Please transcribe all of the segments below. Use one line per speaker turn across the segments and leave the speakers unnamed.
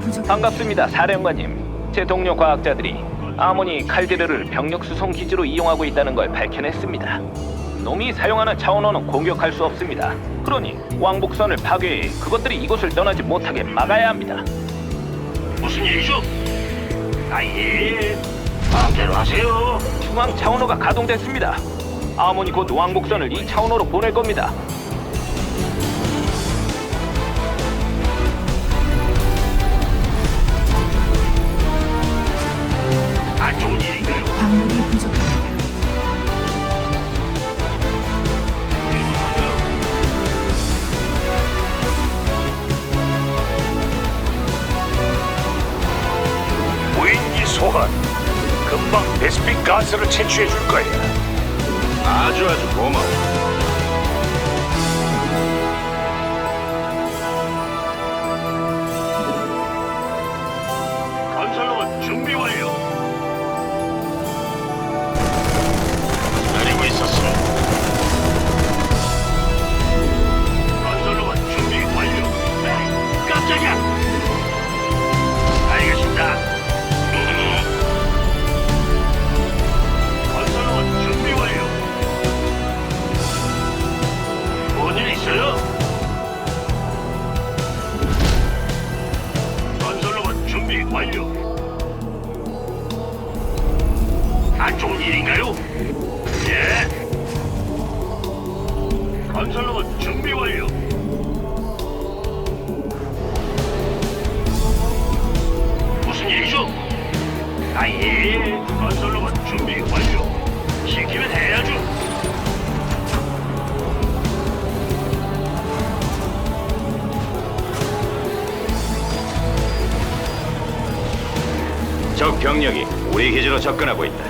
부족.
반갑습니다, 사령관님. 제 동료 과학자들이 아모니 칼데르를 병력 수송 기지로 이용하고 있다는 걸 밝혀냈습니다. 놈이 사용하는 차원호는 공격할 수 없습니다. 그러니 왕복선을 파괴해 그것들이 이곳을 떠나지 못하게 막아야 합니다.
무슨 일이죠? 아예 마음대로 하세요.
중앙 차원호가 가동됐습니다. 아모니 곧 왕복선을 이 차원호로 보낼 겁니다.
채취해 줄 거야. 아주 아주 고마워. 아예. 건설로만 준비 완료. 시키면 해야죠.
적 병력이 우리 기지로 접근하고 있다.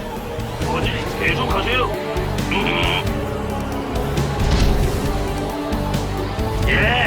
뭔일 계속하세요. 예, 예.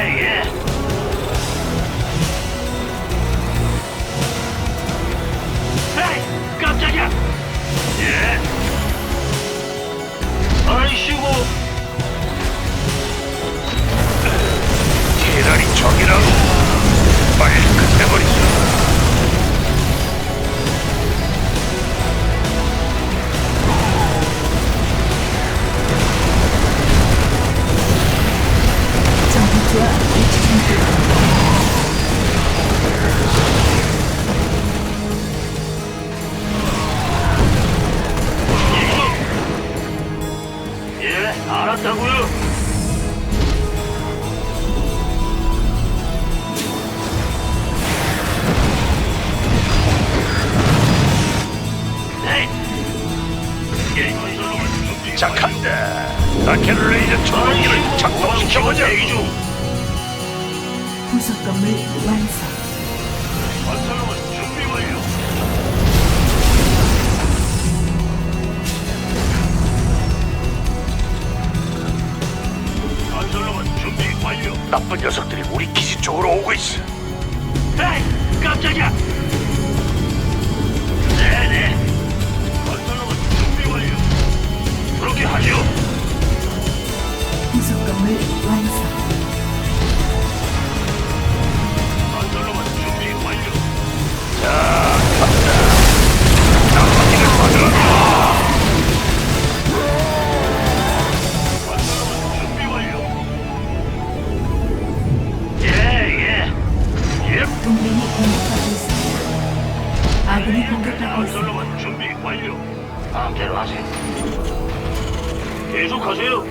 계속하세요.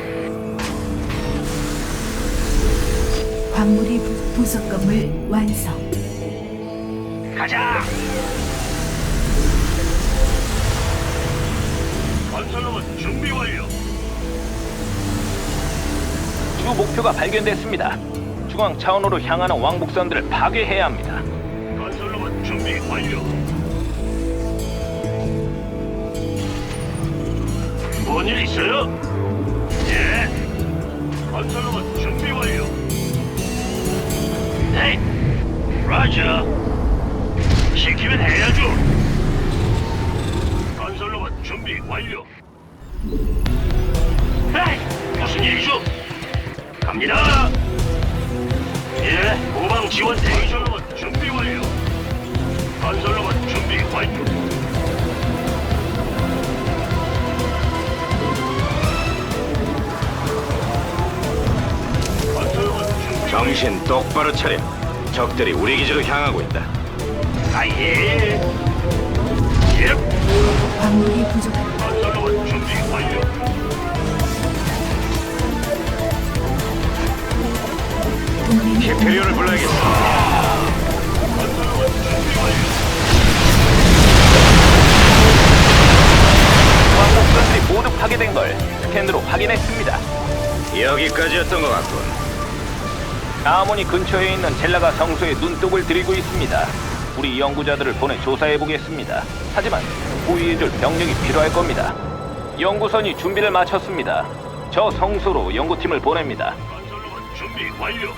광물이 부- 부속 건물 완성.
가자. 건설로만 준비 완료.
주 목표가 발견됐습니다. 중앙 차원호로 향하는 왕복선들을 파괴해야 합니다.
건설로만 준비 완료. 뭔일 있어요? 예. 건설로만 준비 완료. 네. 라자. 시키면 해야죠. 건설로만 준비 완료. 에이, 무슨 일이죠? 갑니다. 예, 후방 지원 대기 중. 준비 완료. 건설로봇 준비 완료.
정신 똑바로 차려. 적들이 우리 기지로 향하고 있다.
아예. 예.
아모니 근처에 있는 젤라가 성소에 눈독을 들이고 있습니다. 우리 연구자들을 보내 조사해 보겠습니다. 하지만 호위해줄 병력이 필요할 겁니다. 연구선이 준비를 마쳤습니다. 저 성소로 연구팀을 보냅니다.
건설로봇 준비 완료.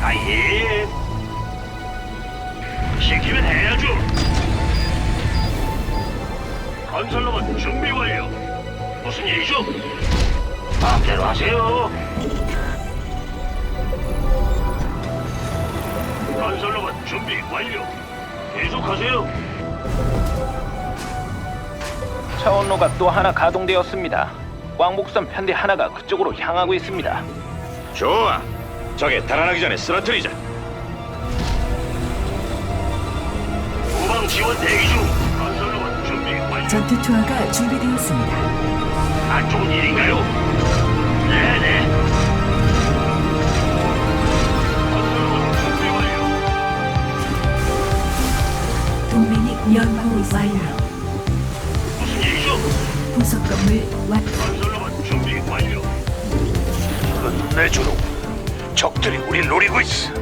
아예. 시키면 해야죠. 건설로봇 준비 완료. 무슨 일이죠? 마음대로 하세요. 건설로봇 준비 완료. 계속하세요.
차원로가 또 하나 가동되었습니다. 왕복선 편대 하나가 그쪽으로 향하고 있습니다.
좋아. 적에 달아나기 전에 쓰러뜨리자.
후방 지원 대기 중. 건설로봇 준비 완료.
전투 투하가 준비되었습니다.
안 좋은 일인가요? 네네.
연구 완료.
무슨 일이죠?
부속 건물 완.
준비 완료. 끝내주로. 적들이 우리 노리고 있어.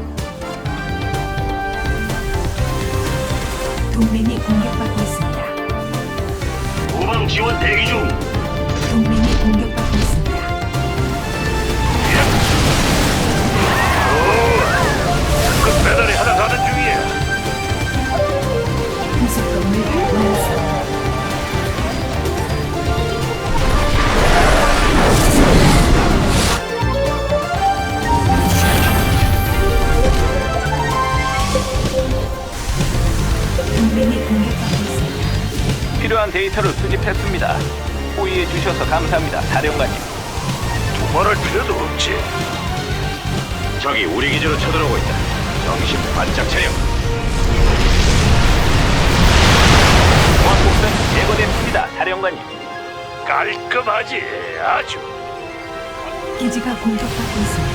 동맹이 공격받고 있습니다.
후방 지원 대기 중.
수집했습니다. 호의해 주셔서 감사합니다, 사령관님.
두말할 필요도 없지.
적이 우리 기지로 쳐들어오고 있다. 정신 바짝 차려.
왕복선 제거됐습니다, 사령관님.
깔끔하지. 아주.
기지가 공격받고 있습니다.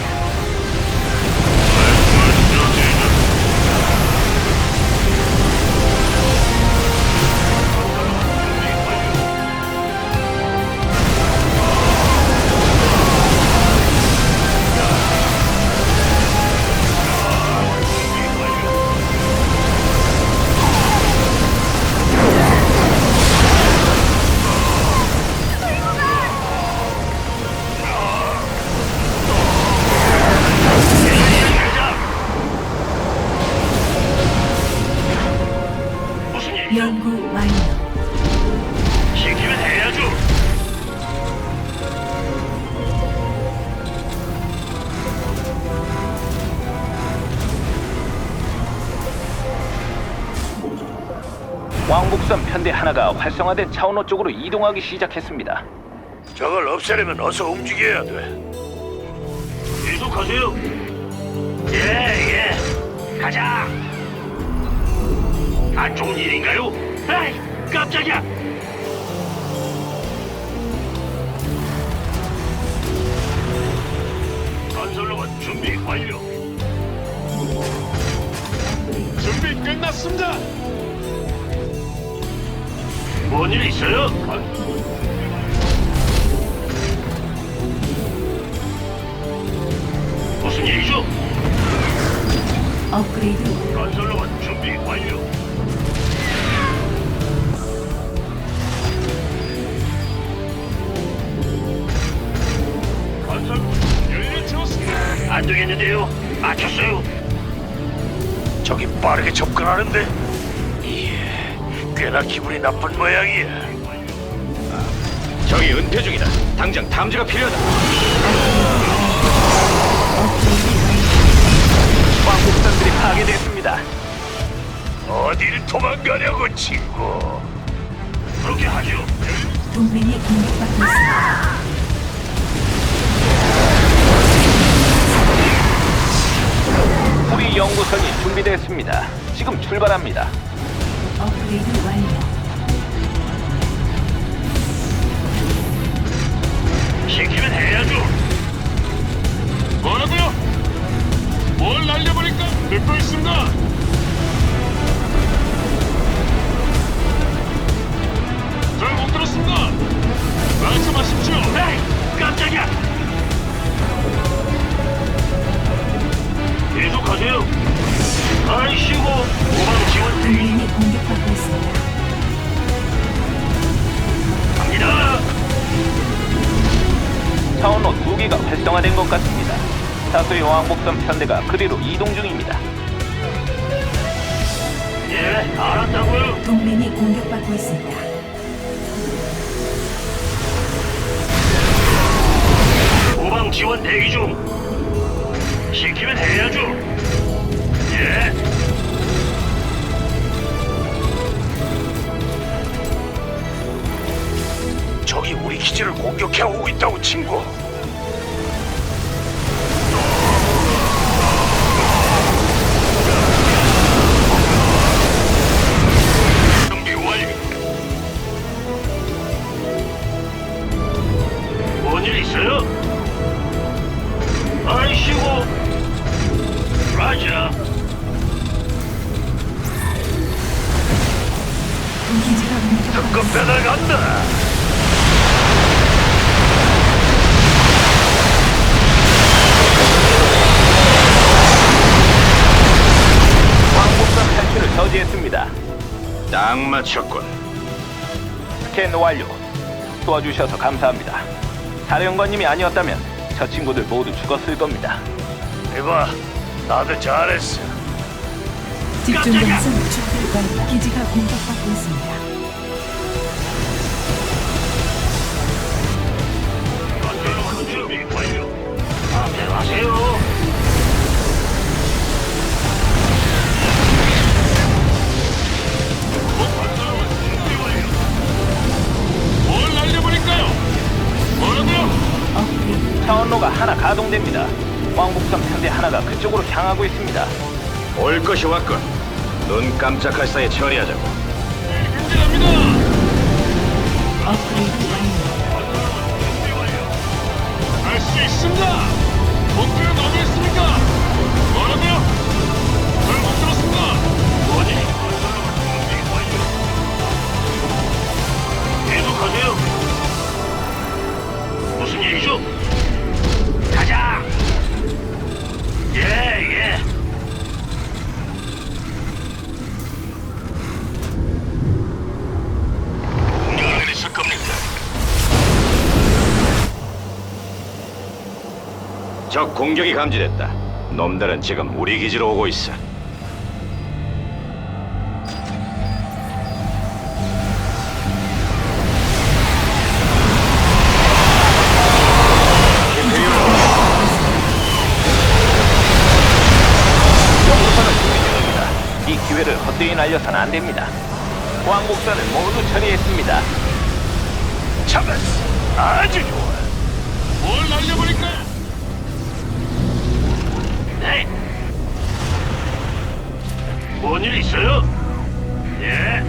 활성화된 차원호 쪽으로 이동하기 시작했습니다.
저걸 없애려면 어서 움직여야 돼. 계속하세요. 예, 예. 가자. 안 좋은 일인가요? 에이, 깜짝이야. 건설로봇 준비 완료. 준비 끝났습니다. 뭔일 있어요? 건- 무슨 일이죠?
업그레이드
건설로봇 준비 완료. 건설 연료 채웠습니다. 안 되겠는데요? 막혔어요. 저기 빠르게 접근하는데. 예, 꽤나 기분이 나쁜 모양이야.
적이 은폐 중이다. 당장 탐지가 필요하다.
왕복선들이 파괴됐습니다.
어딜 도망가려고 친구? 그렇게 하죠.
동맹이 공격받고 있습니다.
우리 연구선이 준비됐습니다. 지금 출발합니다.
업그레이드 완료.
시키면 해야죠.
뭐라고요? 뭘 날려버릴까? 듣고 있습니다. 잘 못 들었습니다. 말씀하십시오.
에이, 깜짝이야.
공격받고 있습니다.
중입니다.
차원로 두 개가 활성화된 것 같습니다. 다수의 왕복선 편대가 그리로 이동 중입니다.
예, 알았다고요.
동맹이 공격받고 있습니다.
도망 지원 대기 중. 시키면 해야죠. 예. 기지를 공격해 오고 있다고 친구.
딱 맞췄군.
스캔 완료. 도와주셔서 감사합니다. 사령관님이 아니었다면 저 친구들 모두 죽었을 겁니다.
이봐 나도 잘했어
집중 축들 관 기지가 공격받고 있습니다.
준비 완료 앞에 가세요
가동됩니다. 왕복선 편대 하나가 그쪽으로 향하고 있습니다.
올 것이 왔군. 눈 깜짝할 사이 처리하자고.
업그레이드 완료.
할 수 있습니다. 목표는 어디 있습니까?
적 공격이 감지됐다. 놈들은 지금 우리 기지로 오고 있어.
연구선은 준비 중입니다. 이 기회를 헛되이 날려서는 안 됩니다. 왕복선을 모두 처리했습니다.
잡았어 아주 좋아
뭘 날려버릴까요?
뭔일 있어요? 예.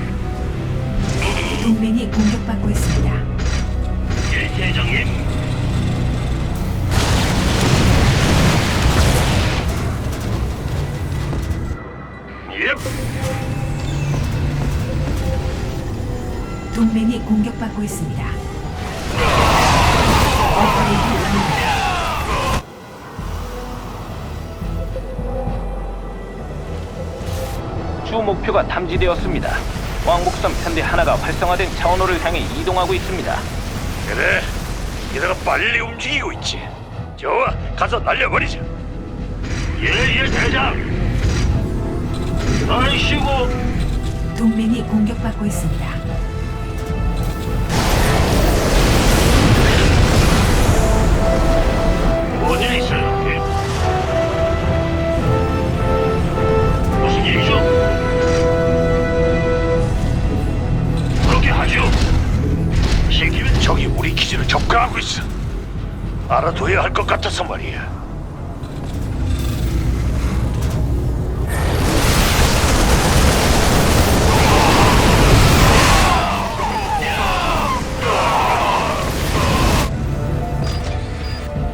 동맹이 공격받고 있습니다.
예, 대장님. 예.
동맹이 공격받고 있습니다.
주 목표가 탐지되었습니다. 왕복선 편대 하나가 활성화된 차원호를 향해 이동하고 있습니다.
그래. 얘들아 빨리 움직이고 있지. 좋아, 가서 날려버리자. 예, 예, 대장. 아이씨고.
동맹이 공격받고 있습니다.
알아둬야 할 것 같아서 말이야.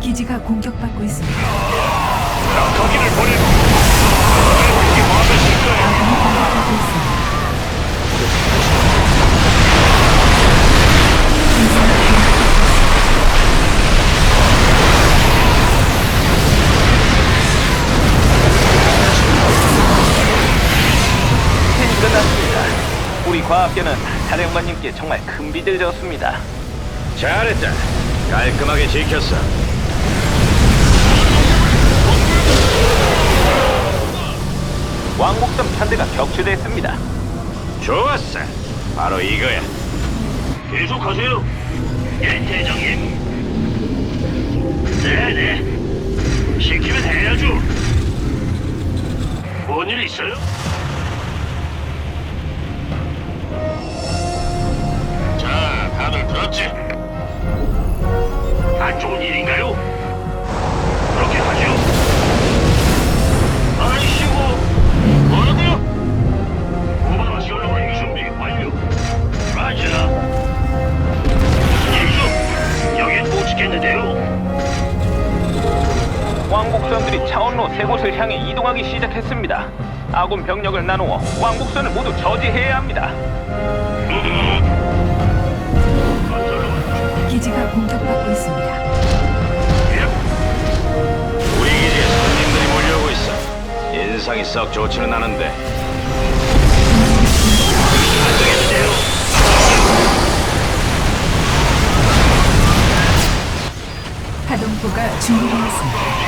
기지가 공격받고 있습니다.
과학계는 사령관님께 정말 큰 빚을 졌습니다.
잘했다. 깔끔하게 지켰어.
왕복선 편대가 격추됐습니다.
좋았어. 바로 이거야.
계속하세요. 예, 대장님. 네네. 시키면 해야죠. 뭔 일 있어요? 다들 들었지? 안 좋은 일인가요? 그렇게 하죠. 아이씨고. 뭐라고요? 후방 지원로봇 준비 완료. 무슨 일이죠? 여긴 못 지켰는데요.
왕복선들이 차원로 세 곳을 향해 이동하기 시작했습니다. 아군 병력을 나누어 왕복선을 모두 저지해야 합니다.
기지가 공격받고 있습니다.
우리 기지에 손님들이 몰려오고 있어. 인상이 썩 좋지는 않은데.
파동포가 준비되었습니다.